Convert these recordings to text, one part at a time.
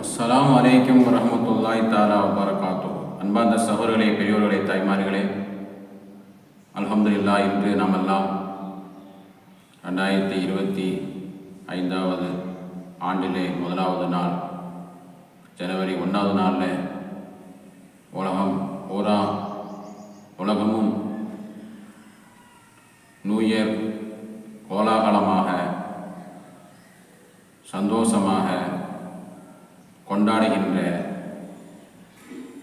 அஸ்லாம் வலைக்கம் வரமத்துல்லாய் தாலா வரகாத்தோ அன்பார்ந்த சகோதரர்களே பெரியோர்களே தாய்மார்களே அல்ஹம்துலில்லாஹ் இன்று நாம் எல்லாம் ரெண்டாயிரத்தி இருபத்தி ஐந்தாவது ஆண்டிலே முதலாவது நாள் ஜனவரி ஒன்றாவது நாளில் உலகம் பூரா உலகமும் நியூ இயர் கோலாகலமாக சந்தோஷமாக கொண்டாடுகின்ற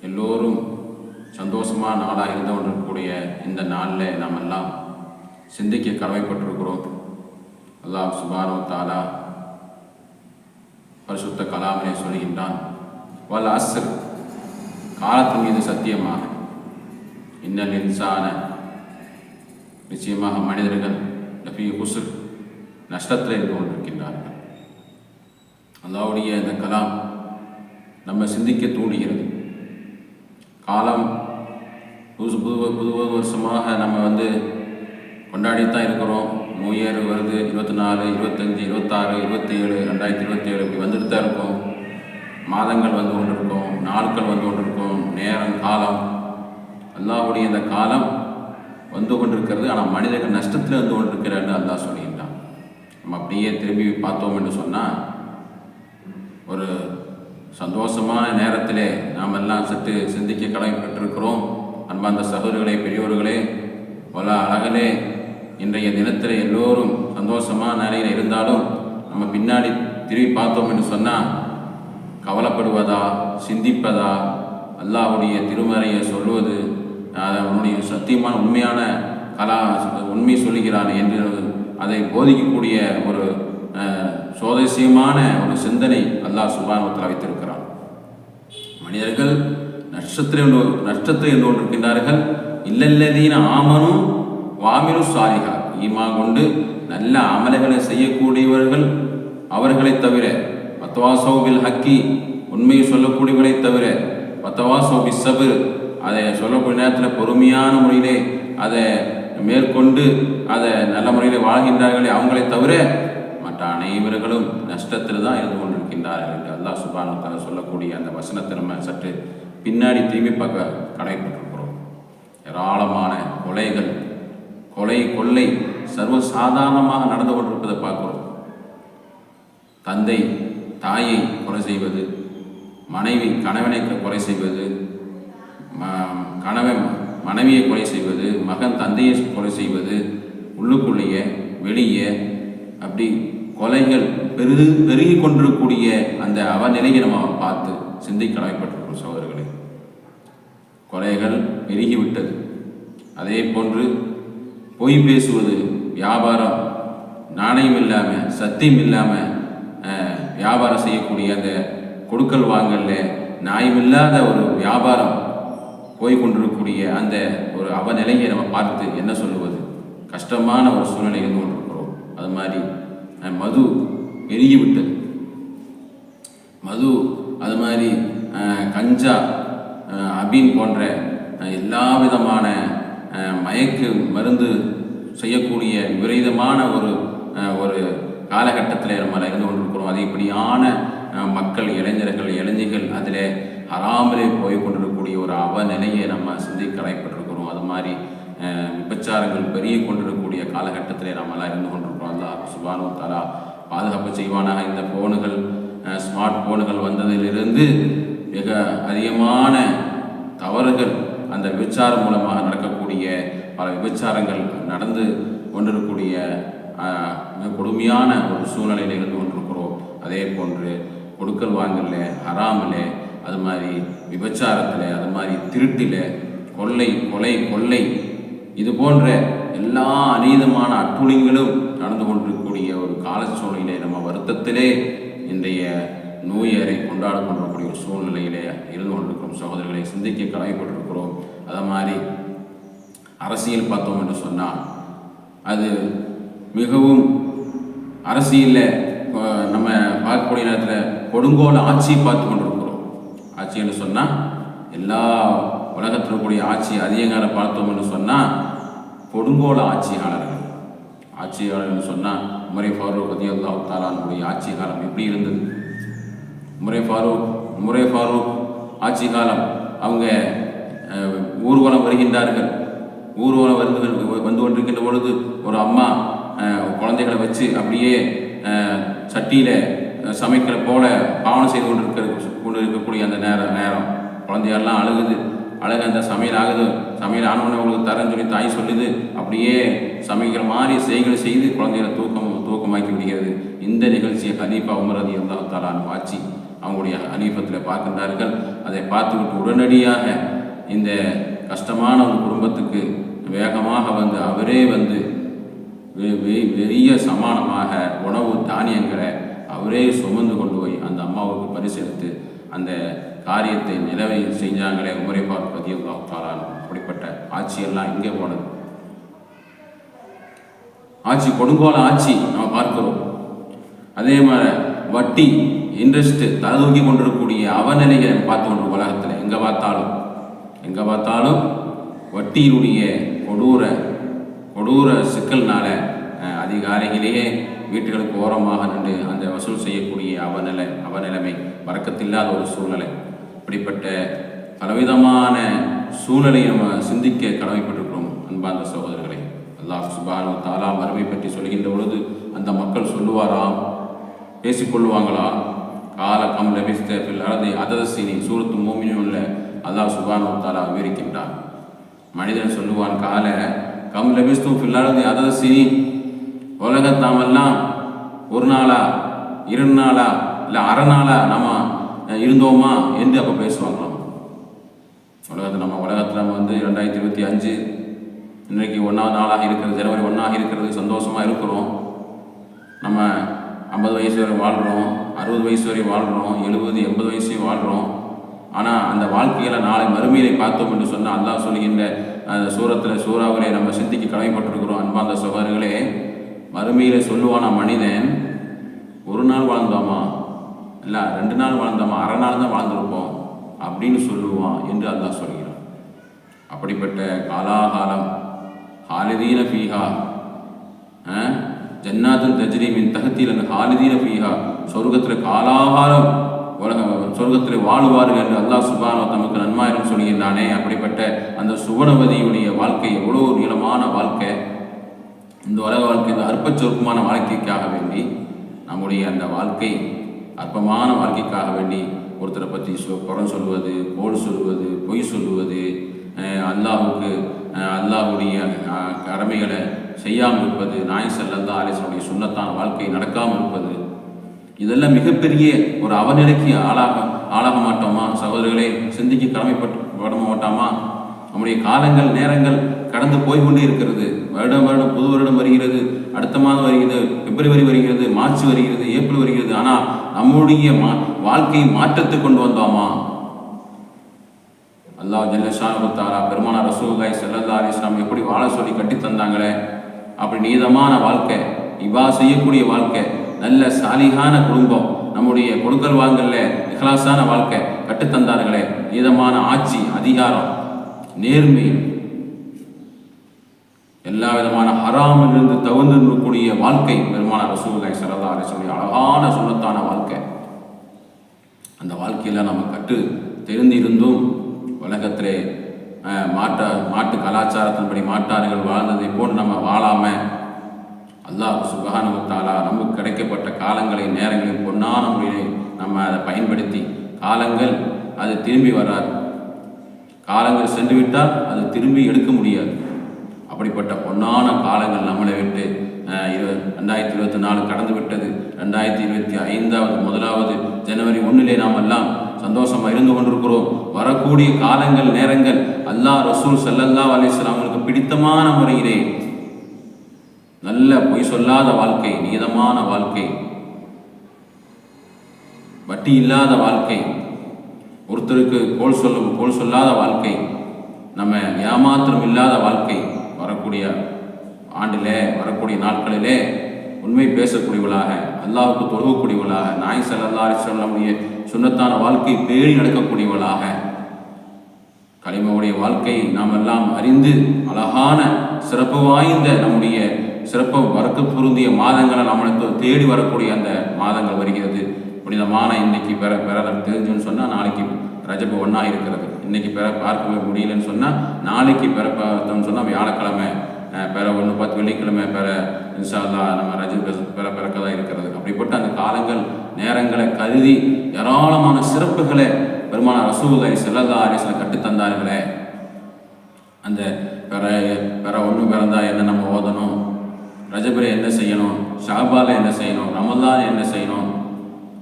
எல்லோரும் சந்தோஷமான நாளாக இருந்து கொண்டிருக்கக்கூடிய இந்த நாளில் நாம் எல்லாம் சிந்திக்க கடமைப்பட்டிருக்கிறோம். அல்லாஹ் சுபானோ தாலா பரிசுத்த கலாமிலே சொல்கின்றான் வல் அஸ்ர் காலத்தின் மீது சத்தியமாக. இன்னல் இன்சான நிச்சயமாக மனிதர்கள் நபி குசுர் நஷ்டத்தில் இருந்து கொண்டிருக்கின்றார்கள். அல்லாவுடைய இந்த கலாம் நம்ம சிந்திக்க தூண்டுகிறது. காலம் புது புது புது வருஷமாக நம்ம வந்து கொண்டாடித்தான் இருக்கிறோம். நியூ இயர் வருது இருபத்தி நாலு இருபத்தஞ்சி இருபத்தாறு இருபத்தி ஏழு ரெண்டாயிரத்தி இருபத்தி ஏழு இப்படி வந்துட்டு தான் இருக்கும். மாதங்கள் வந்து கொண்டிருக்கும் நாட்கள் வந்து கொண்டிருக்கும் நேரம் காலம். அல்லாஹ்வுடைய இந்த காலம் வந்து கொண்டிருக்கிறது. ஆனால் மனிதர்கள் நஷ்டத்தில் வந்து கொண்டிருக்கிறான்னு அல்லாஹ் சொல்லியிருந்தான் நம்ம அப்படியே திரும்பி பார்த்தோம் என்று சொன்னால் ஒரு சந்தோஷமான நேரத்திலே நாம் எல்லாம் சற்று சிந்திக்க கடமைப்பட்டிருக்கிறோம். அன்பார்ந்த சகோதரர்களே பெரியோர்களே பல அழகலே இன்றைய தினத்தில் எல்லோரும் சந்தோஷமான நிலையில் இருந்தாலும் நம்ம பின்னாடி திரும்பி பார்த்தோம் என்று சொன்னால் கவலைப்படுவதா சிந்திப்பதா அல்லாவுடைய திருமறையை சொல்வது அவனுடைய சத்தியமான உண்மையான கலா உண்மை சொல்லுகிறான் என்று அதை போதிக்கக்கூடிய ஒரு அஹ், சுவாரஸ்யமான ஒரு சிந்தனை அல்லாஹ் சுபானத்தில் வைத்திருக்கிறார் மனிதர்கள் நஷ்டத்தில் என்று நஷ்டத்தில் இருந்து கொண்டிருக்கின்றார்கள் இல்லல்லதீன ஆமனும் வாமினு சாரிகா ஈமா கொண்டு நல்ல அமலைகளை செய்யக்கூடியவர்கள் அவர்களை தவிர பத்தவாசோபில் ஹக்கி உண்மையை சொல்லக்கூடியவர்களை தவிர பத்தவாசோபி சபு அதை சொல்லக்கூடிய நேரத்தில் பொறுமையான முறையிலே அதை மேற்கொண்டு அதை நல்ல முறையில் வாழ்கின்றார்களே அவங்களை தவிர மற்ற அனைவர்களும் நஷ்டத்தில் தான் இருந்து கொண்டு கொண்டிருக்கின்றார்கள் என்று அல்லாஹ் சுபானத்தால் சொல்லக்கூடிய அந்த வசனத்தை நம்ம சற்று பின்னாடி திரும்பி பார்க்க கடைப்பட்டிருக்கிறோம் ஏராளமான கொலைகள் கொலை கொள்ளை சர்வ சாதாரணமாக நடந்து கொண்டிருப்பதை பார்க்கிறோம். தந்தை தாயை கொலை செய்வது மனைவி கணவனை கொலை செய்வது ம- கணவன் மனைவியை கொலை செய்வது மகன் தந்தையை கொலை செய்வது உள்ளுக்குள்ளேயே வெளியே அப்படி கொலைகள் பெரு பெருகி கொண்டிருக்கக்கூடிய அந்த அவநிலையை நம்ம பார்த்து சிந்தை கடமைப்பட்டிருக்கோம் சகோதரர்களே. கொலைகள் பெருகிவிட்டது. அதே போன்று பொய் பேசுவது வியாபாரம் நாணயம் இல்லாமல் சத்தியம் இல்லாமல் வியாபாரம் செய்யக்கூடிய அந்த கொடுக்கல் வாங்கல்ல நியாயமில்லாத ஒரு வியாபாரம் போய் கொண்டிருக்கக்கூடிய அந்த ஒரு அவநிலையை நம்ம பார்த்து என்ன சொல்லுவது? கஷ்டமான ஒரு சூழ்நிலை இருந்து கொண்டிருக்கிறோம் அது மாதிரி மது மது விட்டது மது அது மாதிரி கஞ்சா அபீன் போன்ற எல்லா விதமான மயக்கு மருந்து செய்யக்கூடிய விபரீதமான ஒரு ஒரு காலகட்டத்தில் நம்ம இருந்து கொண்டிருக்கிறோம். அதிகப்படியான மக்கள் இளைஞர்கள் இளைஞர்கள் அதில் அறாமலே போய் கொண்டிருக்கக்கூடிய ஒரு அவநிலையை நம்ம சிந்தி கலைப்பட்டிருக்கிறோம் அது மாதிரி விபச்சாரங்கள் பெருகி கொண்டிருக்கக்கூடிய காலகட்டத்தில் நம்மளாம் இருந்து கொண்டிருக்கிறோம் அல்லா சுபானு தாலா பாதுகாப்பு செய்வானாக. இந்த ஃபோனுகள் ஸ்மார்ட் ஃபோனுகள் வந்ததிலிருந்து மிக அதிகமான தவறுகள் அந்த விபச்சாரம் மூலமாக நடக்கக்கூடிய பல விபச்சாரங்கள் நடந்து கொண்டிருக்கக்கூடிய மிக கொடுமையான ஒரு சூழ்நிலையில் இருந்து கொண்டிருக்கிறோம். அதே போன்று கொடுக்கல் வாங்கல ஹராமில் அது மாதிரி விபச்சாரத்தில் அது மாதிரி திருட்டில் கொள்ளை கொலை கொள்ளை இது போன்ற எல்லா அநீதமான அட்டுழிங்களும் நடந்து கொண்டிருக்கக்கூடிய ஒரு கால சூழ்நிலை நம்ம வருத்தத்திலே இன்றைய நோயரை கொண்டாட கொண்டிருக்கக்கூடிய ஒரு சூழ்நிலையிலே இருந்து கொண்டிருக்கிறோம். சகோதரர்களை சிந்திக்க கலவைப்பட்டிருக்கிறோம் அதை மாதிரி அரசியல் பார்த்தோம் என்று சொன்னால் அது மிகவும் அரசியலில் நம்ம பார்க்கக்கூடிய நேரத்தில் கொடுங்கோல் ஆட்சி பார்த்து கொண்டிருக்கிறோம். ஆட்சி என்று சொன்னால் எல்லா உலகத்தில் கூடிய ஆட்சி அதிகாரம் பார்த்தோம் என்று சொன்னால் கொடுங்கோல ஆட்சியாளர்கள். ஆட்சியாளர்னு சொன்னால் உமரை ஃபாரூக் ரதி தாலானுடைய ஆட்சி காலம் எப்படி இருந்தது? முறை ஃபாரூக் முறை ஃபாரூக் ஆட்சி காலம். அவங்க ஊர்வலம் வருகின்றார்கள். ஊர்வலம் வந்து வந்து கொண்டிருக்கின்ற பொழுது ஒரு அம்மா குழந்தைகளை வச்சு அப்படியே சட்டியில் சமைக்கிற போல பாவனை செய்து கொண்டிருக்க கொண்டு இருக்கக்கூடிய அந்த நேரம் நேரம். குழந்தையெல்லாம் அழுகுது. அழகு அந்த சமையல் ஆகுது. சமையல் ஆனவொடனே உங்களுக்கு தரேன்னு சொல்லி தாய் சொல்லுது. அப்படியே சமைக்கிற மாதிரி செய்களை செய்து குழந்தைகளை தூக்கம் தூக்கமாக்கி விடுகிறது. இந்த நிகழ்ச்சியை ஹனீஃபா உமரதி அல்லா தாலான் ஆட்சி அவங்களுடைய ஹனீஃபத்தில் பார்க்கின்றார்கள். அதை பார்த்துவிட்டு உடனடியாக இந்த கஷ்டமான ஒரு குடும்பத்துக்கு வேகமாக வந்து அவரே வந்து வெ- வெ- பெரிய சமானமாக உணவு தானியங்களை அவரே சுமந்து கொண்டு போய் அந்த அம்மாவுக்கு பரிசெடுத்து அந்த காரியத்தை நிலவை செஞ்சாங்களே உமரை பார்ப்பதி தாலான் அப்படிப்பட்ட ஆட்சியெல்லாம் எங்கே போனது. ஆட்சி கொடுங்கோல ஆட்சி நம்ம பார்க்கிறோம். அதே மாதிரி வட்டி இன்ட்ரெஸ்ட் தலதூக்கி கொண்டிருக்கக்கூடிய அவநிலைகளை பார்த்து கொண்டு உலகத்தில். எங்கே பார்த்தாலும் எங்கே பார்த்தாலும் வட்டியினுடைய கொடூர கொடூர சிக்கல்னால அதிகாலையிலேயே வீட்டுகளுக்கு ஓரமாக நின்று அந்த வசூல் செய்யக்கூடிய அவநிலை அவநிலைமை வரக்கத்தில்லாத ஒரு சூழ்நிலை. இப்படிப்பட்ட பலவிதமான சூழலை நம்ம சிந்திக்க கடமைப்பட்டிருக்கிறோம் அன்பார்ந்த சகோதரர்களை. அல்லாஹ் சுபானு தாலா மறுமை பற்றி சொல்கின்ற பொழுது அந்த மக்கள் சொல்லுவாராம் பேசிக்கொள்வாங்களா? கால கம் லபிஸ்த ஃபில் அரதி அததசினி சூரத்து உள்ள அல்லாஹ் சுபானு தாலா விவரிக்கின்றார் மனிதன் சொல்லுவான் கால கம் லபிஸ்தும் ஃபில் அரதி அததசினி உலகத்தாமெல்லாம் ஒரு நாளா இரு நாளா இல்லை அரை நாளாக நம்ம இருந்தோமா? என்று அப்போ பேசுவாங்களாம்? உலகத்தில் நம்ம உலகத்தில் நம்ம வந்து ரெண்டாயிரத்தி இருபத்தி அஞ்சு இன்றைக்கு ஒன்றாவது நாளாக இருக்கிறது ஜனவரி ஒன்றாக இருக்கிறது சந்தோஷமாக இருக்கிறோம். நம்ம ஐம்பது வயசு வரை வாழ்கிறோம் அறுபது வயசு வரை வாழ்கிறோம் எழுபது எண்பது வயசையும் வாழ்கிறோம் ஆனால் அந்த வாழ்க்கையில் நாளை மறுமையிலே பார்த்தோம் என்று சொன்னால் அல்லாஹ் சொல்லுகின்ற அந்த சூரத்தில் சூறாவிலே நம்ம சிந்திக்க கடமைப்பட்டிருக்கிறோம். அன்பாந்த சகோதரர்களே மறுமையில் சொல்லுவான மனிதன் ஒரு நாள் வாழ்ந்தோமா? இல்லை ரெண்டு நாள் வாழ்ந்தோமா? அரை நாள் தான் வாழ்ந்திருப்போம் அப்படின்னு சொல்லுவான் என்று அல்லா சொல்கிறான். அப்படிப்பட்ட காலாகாலம் ஹாலிதீன ஃபீஹா அஹ், தஜ்ரீமின் தகத்தில் அந்த ஹாலிதீன ஃபீஹா சொர்க்கத்தில் காலாகாலம் உலக சொர்க்கத்தில் வாழுவார்கள் என்று அல்லா சுபானோ தமக்கு நன்மாயிரம் சொல்கின்றானே அப்படிப்பட்ட அந்த சுவனவதியுடைய வாழ்க்கை எவ்வளோ நீளமான வாழ்க்கை. இந்த உலக வாழ்க்கை இந்த அற்பச் சொற்பமான வாழ்க்கைக்காக வேண்டி நம்முடைய அந்த வாழ்க்கை அற்பமான வாழ்க்கைக்காக வேண்டி ஒருத்தரை பற்றி சொ குறம் சொல்வது கோல் சொல்வது பொய் சொல்லுவது அல்லாஹுக்கு அல்லாஹுடைய அல்லாஹ்வுடைய கடமைகளை செய்யாமல் இருப்பது நாய் செல்லந்தா ஆலேசனுடைய சுண்ணத்தான வாழ்க்கை நடக்காமல் இருப்பது இதெல்லாம் மிகப்பெரிய ஒரு அவநிலைக்கு ஆளாக ஆளாக மாட்டோமா? சகோதரர்களே சிந்திக்க கடமைப்பட்டு பட மாட்டோமா நம்முடைய காலங்கள் நேரங்கள் கடந்து போய் கொண்டே இருக்கிறது. வருடம் வருடம் புது வருடம் வருகிறது. அடுத்த மாதம் வருகிறது பிப்ரவரி வருகிறது மார்ச் வருகிறது ஏப்ரல் வருகிறது. ஆனால் நம்முடைய மா வாழ்க்கை மாற்றத்தை கொண்டு வந்தோமா? அல்லாஹ் ஜல்லஷானு தாரா பெருமான ரசூல்லாய் செல்லல்லா அலிஸ்லாம் எப்படி வாழ சொல்லி கட்டி தந்தாங்களே? அப்படி நீதமான வாழ்க்கை இவா செய்யக்கூடிய வாழ்க்கை நல்ல சாலிகான குடும்பம் நம்முடைய கொடுக்கல் வாங்கல்ல இஹ்லாசான வாழ்க்கை கட்டுத்தந்தார்களே நீதமான ஆட்சி அதிகாரம் நேர்மை. எல்லா விதமான ஹராமிலிருந்து தகுந்து நிற்கக்கூடிய வாழ்க்கை பெருமான ரசூலாய் சரதா அரசுடைய அழகான சுண்ணத்தான வாழ்க்கை. அந்த வாழ்க்கையில் நம்ம கற்று தெரிந்திருந்தும் உலகத்திலே மாட்ட மாட்டு கலாச்சாரத்தின்படி மாட்டார்கள் வாழ்ந்ததை போன்று நம்ம வாழாமல் அல்லாஹ் சுபஹானுவத்தாலா நமக்கு கிடைக்கப்பட்ட காலங்களை நேரங்களில் பொன்னான முறையிலே நம்ம அதை பயன்படுத்தி காலங்கள் அது திரும்பி வராது. காலங்கள் சென்று விட்டால் அது திரும்பி எடுக்க முடியாது. அப்படிப்பட்ட பொன்னான காலங்கள் நம்மளை விட்டு அஹ், இரு ரெண்டாயிரத்தி இருபத்தி நாலு கடந்து விட்டது. ரெண்டாயிரத்தி இருபத்தி ஐந்தாவது முதலாவது ஜனவரி ஒன்றிலே நாம் எல்லாம் சந்தோஷமாக இருந்து கொண்டிருக்கிறோம். வரக்கூடிய காலங்கள் நேரங்கள் அல்லாஹ் ரசூல் ஸல்லல்லாஹு அலைஹி அவங்களுக்கு பிடித்தமான முறையிலே நல்ல பொய் சொல்லாத வாழ்க்கை நீதமான வாழ்க்கை வட்டி இல்லாத வாழ்க்கை ஒருத்தருக்கு கோல் சொல்ல கோல் சொல்லாத வாழ்க்கை நம்ம ஏமாத்திரம் இல்லாத வாழ்க்கை வரக்கூடிய ஆண்டிலே வரக்கூடிய நாட்களிலே உண்மை பேசக்கூடியவளாக அல்லாவுக்கு தொழுகக்கூடியவளாக நாய் செல்லல்லாரி அலிஸ்வல்லாமுடைய சுண்ணத்தான வாழ்க்கை பேணி நடக்கக்கூடியவளாக கலிமாவுடைய வாழ்க்கை நாம் எல்லாம் அறிந்து அழகான சிறப்பு வாய்ந்த நம்முடைய சிறப்பு வரக்கு பொருந்திய மாதங்களை நம்மளுக்கு தேடி வரக்கூடிய அந்த மாதங்கள் வருகிறது. புனிதமான இன்னைக்கு பெற பெற தெரிஞ்சுன்னு சொன்னால் நாளைக்கு ரஜபு ஒன்றா இருக்கிறது. இன்னைக்கு பெற பார்க்க முடியலன்னு சொன்னால் நாளைக்கு பெற பார்த்தோம்னு சொன்னால் வியாழக்கிழமை பெற ஒன்று பத்து வெள்ளிக்கிழமை பெற இன்ஷா நம்ம ரஜப் பெற பிறக்க தான் இருக்கிறது. அப்படிப்பட்ட அந்த காலங்கள் நேரங்களை கருதி ஏராளமான சிறப்புகளை பெருமான ரசூலை செல்லல்லா அலிஸ்ல கட்டுத்தந்தார்களே அந்த பிற பெற ஒன்று பிறந்தா என்ன நம்ம ஓதணும்? ரஜபுரை என்ன செய்யணும்? ஷாபால என்ன செய்யணும்? ரமலான் என்ன செய்யணும்?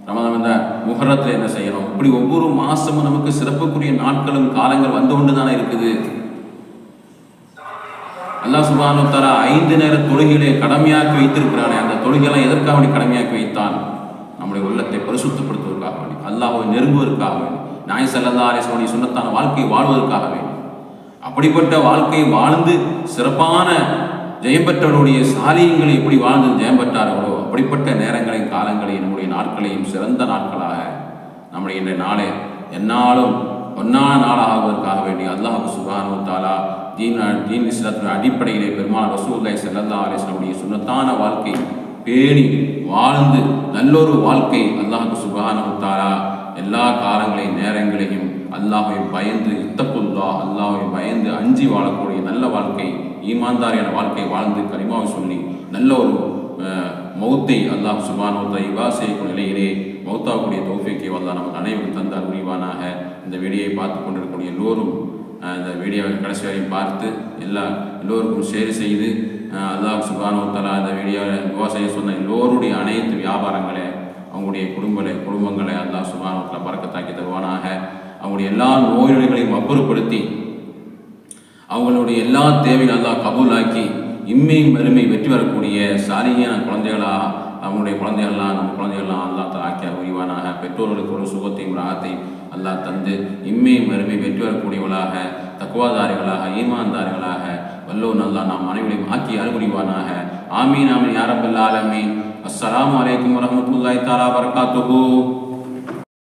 ரமதான் இந்த முகரத்தில் என்ன செய்யணும்? இப்படி ஒவ்வொரு மாசமும் நமக்கு சிறப்புக்குரிய நாட்களும் காலங்கள் வந்து கொண்டு தானே இருக்குது. அல்லாஹ் சுபானு தஆலா ஐந்து நேர தொழுகைகளை கடமையாக்கி வைத்திருக்கிறானே. அந்த தொழுகையெல்லாம் எதற்காக வேண்டி கடமையாக்கி வைத்தான்? நம்முடைய உள்ளத்தை பரிசுத்தப்படுத்துவதற்காக வேண்டி அல்லாஹ்வை நெருங்குவதற்காக வேண்டி நாய் சல்லல்லா அலிஸ்வனி சுன்னத்தான வாழ்க்கையை வாழ்வதற்காக வேண்டி. அப்படிப்பட்ட வாழ்க்கையை வாழ்ந்து சிறப்பான ஜெயம் பெற்றவருடைய சாலியங்களை எப்படி வாழ்ந்து ஜெயம் பெற்றார்களோ அப்படிப்பட்ட நேரங்களையும் காலங்களையும் நம்முடைய நாட்களையும் சிறந்த நாட்களாக நம்முடைய இன்றைய நாளை எந்நாளும் பொன்னான நாளாகுவதற்காக வேண்டிய அல்லாஹு சுபானு தாலா தீன் தீன் இஸ்லாத்தின் அடிப்படையிலே பெருமாள் ரசூல்லாய் செல்லல்லா அலிஸ்லாமுடைய சுன்னத்தான வாழ்க்கை பேணி வாழ்ந்து நல்லொரு வாழ்க்கை அல்லாஹு சுபானு தாலா எல்லா காலங்களையும் நேரங்களையும் அல்லாஹை பயந்து இத்தப்புல்லா அல்லாஹை பயந்து அஞ்சி வாழக்கூடிய நல்ல வாழ்க்கை ஈமான்தாரியான வாழ்க்கை வாழ்ந்து கரிமாவை சொல்லி நல்ல ஒரு மௌத்தை அல்லாஹ் சுபானோ தைவா செய்யக்கூடிய நிலையிலே மௌத்தாவுடைய தௌஃபிக்கை அல்லாஹ் நமக்கு அனைவரும் தந்தால் உரிவானாக. இந்த வீடியோவை பார்த்து கொண்டிருக்கக்கூடிய எல்லோரும் இந்த வீடியோவை கடைசி வரையும் பார்த்து எல்லா எல்லோருக்கும் ஷேர் செய்து அல்லாஹ் அல்லாஹ் தலா இந்த வீடியோவை துவா செய்ய சொன்ன எல்லோருடைய அனைத்து வியாபாரங்களை அவங்களுடைய குடும்பங்களை குடும்பங்களை அல்லாஹ் சுபானத்தில் பறக்கத்தாக்கி தருவானாக. அவங்களுடைய எல்லா நோய்களையும் அப்புறப்படுத்தி அவங்களுடைய எல்லா தேவையும் அல்லாஹ் கபூலாக்கி இம்மை மறுமை வெற்றி வரக்கூடிய சாலியான குழந்தைகளா அவங்களுடைய குழந்தைகள்லாம் நம்ம குழந்தைகள்லாம் அல்லா தஆலா ஆக்கிய உரிவானாக பெற்றோர்களுக்கு ஒரு சுகத்தையும் ராகத்தையும் அல்லாஹ் தந்து இம்மை மறுமை வெற்றி வரக்கூடியவளாக தக்குவாதாரிகளாக ஈமான்தாரிகளாக வல்லோன் அல்லாஹ் நாம் அனைவரையும் ஆக்கி அறிவுரிவானாக ஆமீன் ஆமீன் யாரபுல் ஆலமீன். அஸ்லாம் வலைக்கம் வரமத்துல்லாய் தாரா வபரகாத்துஹு.